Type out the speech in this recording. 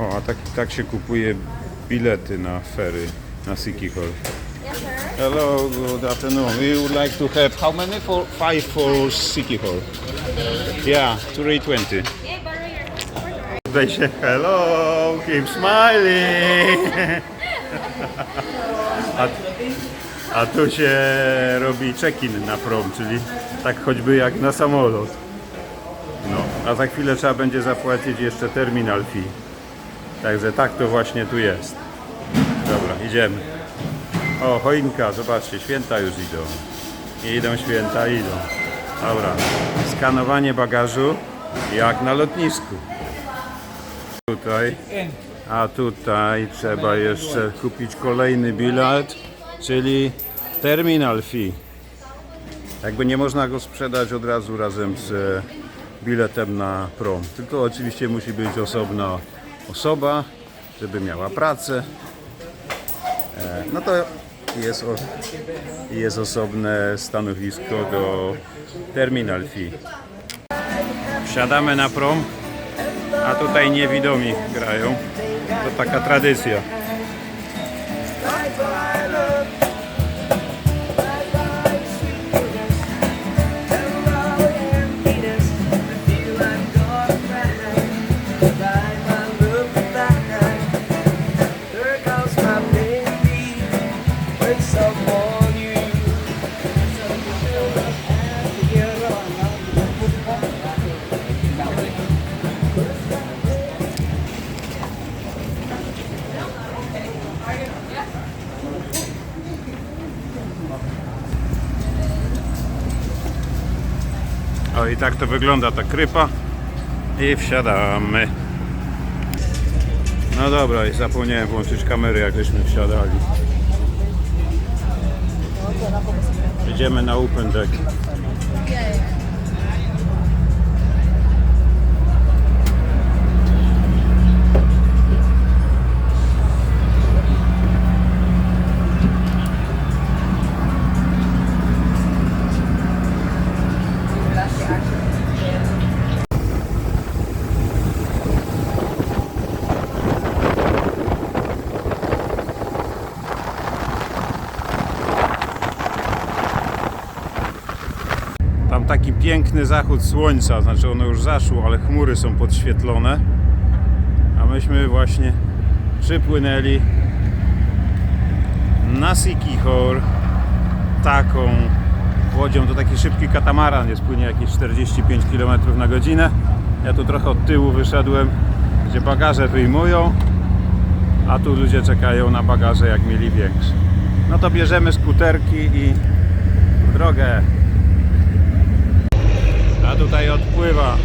O, a tak, tak się kupuje bilety na fery na Sikihor. Yes, sir. Hello, good afternoon. We would like to have how many for five for Sikihor? Yeah, 320. Yeah, butter your order. Tutaj się hello, keep smiling. A, a tu się robi check-in na prom, czyli tak choćby jak na samolot. No, a za chwilę trzeba będzie zapłacić jeszcze terminal fee. Także tak to właśnie tu jest. Dobra, idziemy. O, choinka, zobaczcie, święta już idą. Nie idą święta, idą. Dobra, skanowanie bagażu jak na lotnisku. Tutaj. A tutaj trzeba jeszcze kupić kolejny bilet, czyli terminal fee. Jakby nie można go sprzedać od razu razem z biletem na prom. Tylko oczywiście musi być osobna osoba, żeby miała pracę. E, No to jest, jest osobne stanowisko do terminal fee. Wsiadamy na prom, a tutaj niewidomi grają. To taka tradycja. O i tak to wygląda ta krypa. I wsiadamy. No dobra, i zapomniałem włączyć kamery, jak żeśmy wsiadali. Idziemy na open deck. Tam taki piękny zachód słońca, znaczy ono już zaszło, ale chmury są podświetlone. A myśmy właśnie przypłynęli na Sikihor taką łodzią. To taki szybki katamaran, jest płynie jakieś 45 km na godzinę. Ja tu trochę od tyłu wyszedłem, gdzie bagaże wyjmują, a tu ludzie czekają na bagaże jak mieli większe. No to bierzemy skuterki i w drogę. A tutaj odpływa.